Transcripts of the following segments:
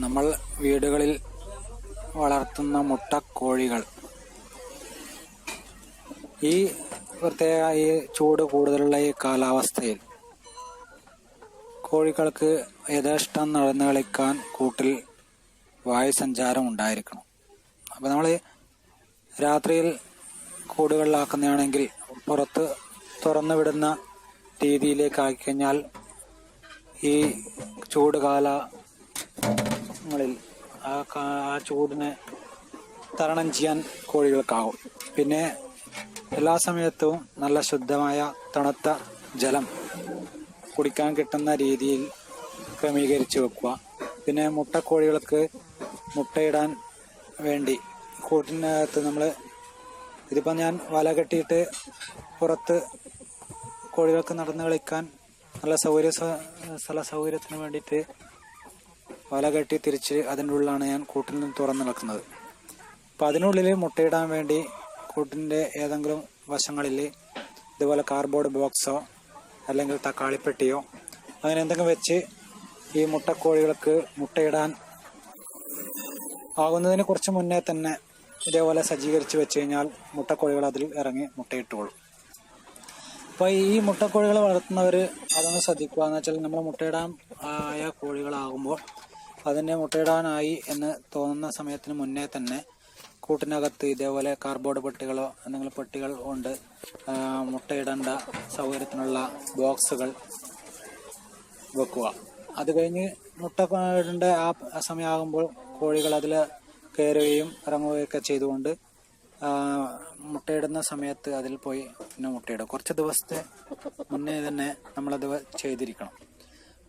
നമ്മൾ വീടുകളിൽ വളർത്തുന്ന മുട്ടക്കോഴികൾ. ഈ പ്രത്യേക ഈ ചൂട് കൂടുതലുള്ള ഈ കാലാവസ്ഥയിൽ കോഴികൾക്ക് യഥേഷ്ടം നടന്നു കളിക്കാൻ കൂട്ടിൽ വായു സഞ്ചാരം ഉണ്ടായിരിക്കണം. അപ്പോൾ നമ്മൾ രാത്രിയിൽ കൂടുകളിലാക്കുന്നതാണെങ്കിൽ പുറത്ത് തുറന്നു വിടുന്ന രീതിയിലേക്ക് ആക്കിക്കഴിഞ്ഞാൽ ഈ ചൂട് കാലങ്ങളിൽ ആ ആ ചൂടിനെ തരണം ചെയ്യാൻ കോഴികൾക്കാവും. പിന്നെ എല്ലാ സമയത്തും നല്ല ശുദ്ധമായ തണുത്ത ജലം കുടിക്കാൻ കിട്ടുന്ന രീതിയിൽ ക്രമീകരിച്ച് വെക്കുക. പിന്നെ മുട്ട കോഴികൾക്ക് മുട്ടയിടാൻ വേണ്ടി കൂട്ടിനകത്ത് നമ്മൾ ഇതിപ്പോൾ ഞാൻ വല കെട്ടിയിട്ട് പുറത്ത് കോഴികൾക്ക് നടന്ന് കളിക്കാൻ നല്ല സൗകര്യ സ്ഥല സൗകര്യത്തിന് വേണ്ടിയിട്ട് വല കെട്ടി തിരിച്ച് അതിന്റെ ഉള്ളിലാണ് ഞാൻ കൂട്ടിൽ നിന്ന് തുറന്നു നിൽക്കുന്നത്. അപ്പോൾ അതിനുള്ളിൽ മുട്ടയിടാൻ വേണ്ടി കൂട്ടിന്റെ ഏതെങ്കിലും വശങ്ങളിൽ ഇതുപോലെ കാർഡ്ബോർഡ് ബോക്സോ അല്ലെങ്കിൽ തക്കാളിപ്പെട്ടിയോ അങ്ങനെ എന്തെങ്കിലും വെച്ച് ഈ മുട്ടക്കോഴികൾക്ക് മുട്ടയിടാൻ ആകുന്നതിന് കുറച്ച് മുന്നേ തന്നെ ഇതേപോലെ സജ്ജീകരിച്ച് വെച്ച് കഴിഞ്ഞാൽ മുട്ടക്കോഴികൾ അതിൽ ഇറങ്ങി മുട്ടയിട്ടുള്ളൂ അപ്പോൾ ഈ മുട്ടക്കോഴികളെ വളർത്തുന്നവർ അതൊന്ന് ശ്രദ്ധിക്കുക എന്ന് വെച്ചാൽ നമ്മൾ മുട്ടയിടാൻ ആയ കോഴികളാകുമ്പോൾ അതിന്റെ മുട്ടയിടാനായി എന്ന് തോന്നുന്ന സമയത്തിന് മുന്നേ തന്നെ കൂട്ടിനകത്ത് ഇതേപോലെ കാർഡ്ബോർഡ് പെട്ടികളോ എന്തെങ്കിലും പെട്ടികൾ കൊണ്ട് മുട്ടയിടേണ്ട സൗകര്യത്തിനുള്ള ബോക്സുകൾ വെക്കുക. അത് കഴിഞ്ഞ് മുട്ട ഇടേണ്ട ആ സമയമാകുമ്പോൾ കോഴികൾ അതിൽ കയറുകയും ഇറങ്ങുകയൊക്കെ ചെയ്തുകൊണ്ട് മുട്ടയിടുന്ന സമയത്ത് അതിൽ പോയി പിന്നെ മുട്ടയിടും. കുറച്ച് ദിവസത്തെ മുന്നേ തന്നെ നമ്മളത് ചെയ്തിരിക്കണം.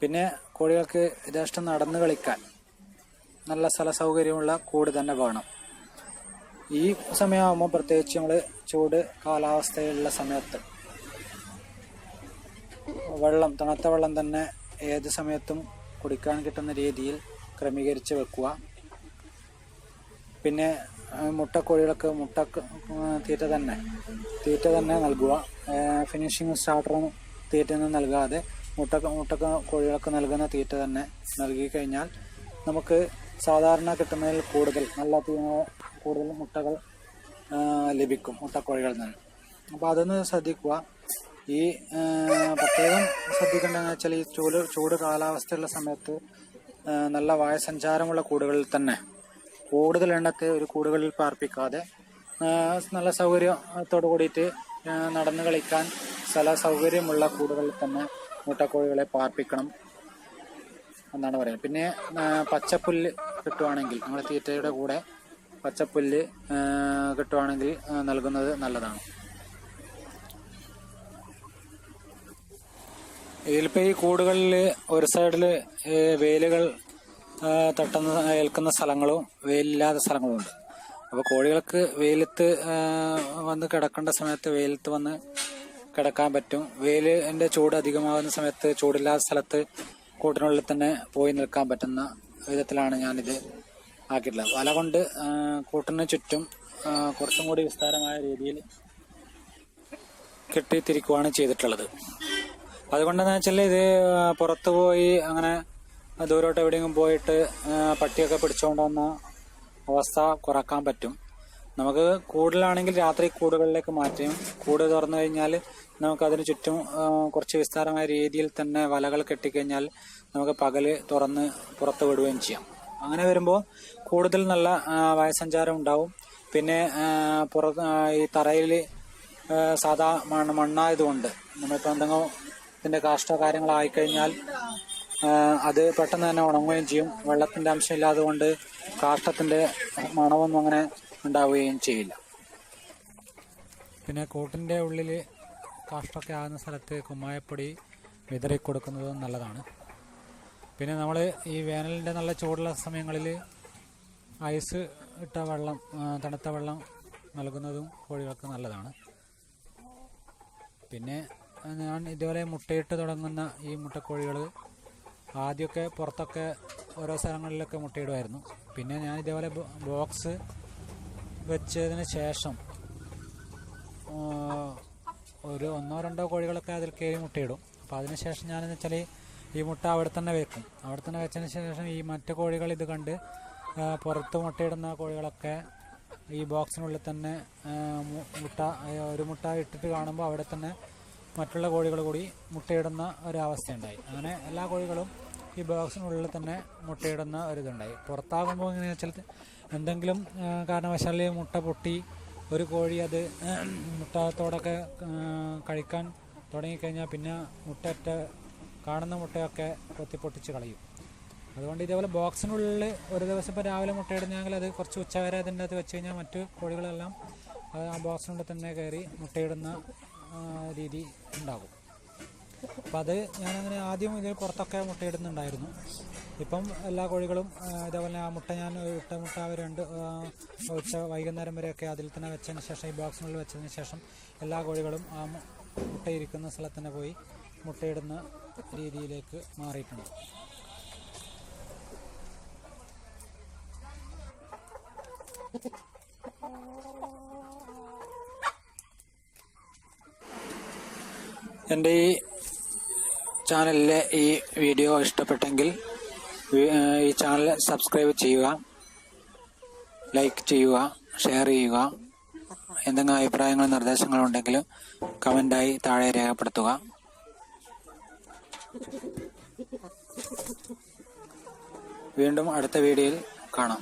പിന്നെ കോഴികൾക്ക് യഥേഷ്ടം നടന്നു കളിക്കാൻ നല്ല സ്ഥല സൗകര്യമുള്ള കൂട് തന്നെ വേണം. ഈ സമയമാകുമ്പോൾ പ്രത്യേകിച്ച് നമ്മൾ ചൂട് കാലാവസ്ഥയിലുള്ള സമയത്ത് വെള്ളം തണുത്ത വെള്ളം തന്നെ ഏത് സമയത്തും കുടിക്കാൻ കിട്ടുന്ന രീതിയിൽ ക്രമീകരിച്ച് വെക്കുക. പിന്നെ മുട്ട മുട്ടക്കോഴികൾക്ക് മുട്ട തീറ്റ തന്നെ തീറ്റ തന്നെ നൽകുക. ഫിനിഷിങ് സ്റ്റാർട്ടറും തീറ്റയൊന്നും നൽകാതെ മുട്ട മുട്ട കോഴികൾക്ക് നൽകുന്ന തീറ്റ തന്നെ നൽകി കഴിഞ്ഞാൽ നമുക്ക് സാധാരണ കിട്ടുന്നതിൽ കൂടുതൽ നല്ല കൂടുതൽ മുട്ടകൾ ലഭിക്കും മുട്ടക്കോഴികളിൽ നിന്ന്. അപ്പോൾ അതൊന്ന് ശ്രദ്ധിക്കുക. ഈ പ്രത്യേകം ശ്രദ്ധിക്കേണ്ടതെന്ന് വെച്ചാൽ ഈ ചൂട് ചൂട് കാലാവസ്ഥയുള്ള സമയത്ത് നല്ല വായുസഞ്ചാരമുള്ള കൂടുകളിൽ തന്നെ കൂടുതൽ എണ്ണത്തെ ഒരു കൂടുകളിൽ പാർപ്പിക്കാതെ നല്ല സൗകര്യത്തോട് കൂടിയിട്ട് നടന്നു കളിക്കാൻ സ്ഥല സൗകര്യമുള്ള കൂടുകളിൽ തന്നെ മുട്ടക്കോഴികളെ പാർപ്പിക്കണം എന്നാണ് പറയുന്നത്. പിന്നെ പച്ചപ്പുല്ല് കിട്ടുവാണെങ്കിൽ നമ്മുടെ തീറ്റയുടെ കൂടെ പച്ചപ്പുല്ല് കിട്ടുവാണെങ്കിൽ നൽകുന്നത് നല്ലതാണ്. ഇതിലിപ്പോൾ കൂടുകളിൽ ഒരു സൈഡിൽ വേലുകൾ തട്ടുന്ന ഏൽക്കുന്ന സ്ഥലങ്ങളും വെയിലില്ലാത്ത സ്ഥലങ്ങളും ഉണ്ട് അപ്പോൾ കോഴികൾക്ക് വെയിലത്ത് വന്ന് കിടക്കേണ്ട സമയത്ത് വെയിലത്ത് വന്ന് കിടക്കാൻ പറ്റും. വെയിലിന്റെ ചൂട് അധികമാകുന്ന സമയത്ത് ചൂടില്ലാത്ത സ്ഥലത്ത് കൂട്ടിനുള്ളിൽ തന്നെ പോയി നിൽക്കാൻ പറ്റുന്ന വിധത്തിലാണ് ഞാനിത് ആക്കിയിട്ടുള്ളത്. വല കൊണ്ട് കൂട്ടിന് ചുറ്റും കുറച്ചും കൂടി വിസ്താരമായ രീതിയിൽ കെട്ടിത്തിരിക്കുകയാണ് ചെയ്തിട്ടുള്ളത്. അതുകൊണ്ടെന്ന് വെച്ചാൽ ഇത് പുറത്ത് പോയി അങ്ങനെ ദൂരോട്ട് എവിടെയെങ്കിലും പോയിട്ട് പട്ടിയൊക്കെ പിടിച്ചുകൊണ്ടുവന്ന അവസ്ഥ കുറയ്ക്കാൻ പറ്റും. നമുക്ക് കൂടുതലാണെങ്കിൽ രാത്രി കൂടുകളിലേക്ക് മാറ്റും കൂട് തുറന്നു കഴിഞ്ഞാൽ നമുക്ക് അതിന് ചുറ്റും കുറച്ച് വിസ്താരമായ രീതിയിൽ തന്നെ വലകൾ കെട്ടിക്കഴിഞ്ഞാൽ നമുക്ക് പകൽ തുറന്ന് പുറത്തു വിടുകയും ചെയ്യാം. അങ്ങനെ വരുമ്പോൾ കൂടുതൽ നല്ല വായുസഞ്ചാരം ഉണ്ടാവും. പിന്നെ പുറ ഈ തറയിൽ സാധാ മണ്ണ് മണ്ണായതുകൊണ്ട് നമ്മളിപ്പോൾ എന്തെങ്കിലും ഇതിന്റെ കാഷ്ട കാര്യങ്ങളായിക്കഴിഞ്ഞാൽ അത് പെട്ടെന്ന് തന്നെ ഉണങ്ങുകയും ചെയ്യും. വെള്ളത്തിന്റെ അംശം ഇല്ലാതുകൊണ്ട് കാഷ്ടത്തിന്റെ മണമൊന്നും അങ്ങനെ ഉണ്ടാവുകയും ചെയ്യില്ല. പിന്നെ കൂട്ടിന്റെ ഉള്ളിൽ കാഷ്ടമൊക്കെ ആകുന്ന സ്ഥലത്ത് കുമ്മായപ്പൊടി വിതറി കൊടുക്കുന്നത് നല്ലതാണ്. പിന്നെ നമ്മൾ ഈ വേനലിന്റെ നല്ല ചൂടുള്ള സമയങ്ങളിൽ ഐസ് ഇട്ട വെള്ളം തണുത്ത വെള്ളം നൽകുന്നതും കോഴികൾക്ക് നല്ലതാണ്. പിന്നെ ഞാൻ ഇതുവരെ മുട്ടയിട്ട് തുടങ്ങുന്ന ഈ മുട്ടക്കോഴികൾ ആദ്യമൊക്കെ പുറത്തൊക്കെ ഓരോ സ്ഥലങ്ങളിലൊക്കെ മുട്ടയിടുമായിരുന്നു. പിന്നെ ഞാൻ ഇതേപോലെ ബോക്സ് വെച്ചതിന് ശേഷം ഒരു ഒന്നോ രണ്ടോ കോഴികളൊക്കെ അതിൽ കയറി മുട്ടയിടും. അപ്പോൾ അതിനുശേഷം ഞാനെന്ന് വെച്ചാൽ ഈ മുട്ട അവിടെ തന്നെ വെക്കും. അവിടെ തന്നെ വെച്ചതിന് ശേഷം ഈ മറ്റു കോഴികൾ ഇത് കണ്ട് പുറത്ത് മുട്ടയിടുന്ന കോഴികളൊക്കെ ഈ ബോക്സിനുള്ളിൽ തന്നെ മുട്ട ഒരു മുട്ട ഇട്ടിട്ട് കാണുമ്പോൾ അവിടെ തന്നെ മറ്റുള്ള കോഴികൾ കൂടി മുട്ടയിടുന്ന ഒരവസ്ഥയുണ്ടായി അങ്ങനെ എല്ലാ കോഴികളും ഈ ബോക്സിനുള്ളിൽ തന്നെ മുട്ടയിടുന്ന ഒരിതുണ്ടായി പുറത്താകുമ്പോൾ എങ്ങനെയാണെന്ന് വെച്ചാൽ എന്തെങ്കിലും കാരണവശാലേ മുട്ട പൊട്ടി ഒരു കോഴി അത് മുട്ടത്തോടൊക്കെ കഴിക്കാൻ തുടങ്ങിക്കഴിഞ്ഞാൽ പിന്നെ മുട്ടയൊറ്റ കാണുന്ന മുട്ടയൊക്കെ കൊത്തി പൊട്ടിച്ച് കളയും. അതുകൊണ്ട് ഇതേപോലെ ബോക്സിനുള്ളിൽ ഒരു ദിവസം ഇപ്പോൾ രാവിലെ മുട്ടയിടുന്നെങ്കിൽ അത് കുറച്ച് ഉച്ച വരെ അതിന്റെ അകത്ത് വെച്ച് കഴിഞ്ഞാൽ മറ്റു കോഴികളെല്ലാം ആ ബോക്സിനുള്ളിൽ തന്നെ കയറി മുട്ടയിടുന്ന രീതി ഉണ്ടാകും. അപ്പം അത് ഞാനങ്ങനെ ആദ്യം ഇതിൽ പുറത്തൊക്കെ മുട്ടയിടുന്നുണ്ടായിരുന്നു. ഇപ്പം എല്ലാ കോഴികളും ഇതേപോലെ ആ മുട്ട ഞാൻ ഇട്ട മുട്ട രണ്ട് ഉച്ച വൈകുന്നേരം വരെയൊക്കെ അതിൽ തന്നെ വെച്ചതിന് ശേഷം ഈ ബോക്സിനുള്ളിൽ വെച്ചതിന് ശേഷം എല്ലാ കോഴികളും ആ മുട്ടയിരിക്കുന്ന സ്ഥലത്ത് തന്നെ പോയി മുട്ടയിടുന്ന രീതിയിലേക്ക് മാറിയിട്ടുണ്ട്. എന്റെ ഈ ചാനലിലെ ഈ വീഡിയോ ഇഷ്ടപ്പെട്ടെങ്കിൽ ഈ ചാനൽ സബ്സ്ക്രൈബ് ചെയ്യുക ലൈക്ക് ചെയ്യുക ഷെയർ ചെയ്യുക. എന്തെങ്കിലും അഭിപ്രായങ്ങളും നിർദ്ദേശങ്ങളും ഉണ്ടെങ്കിൽ കമന്റായി താഴെ രേഖപ്പെടുത്തുക. വീണ്ടും അടുത്ത വീഡിയോയിൽ കാണാം.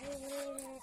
Hehehehe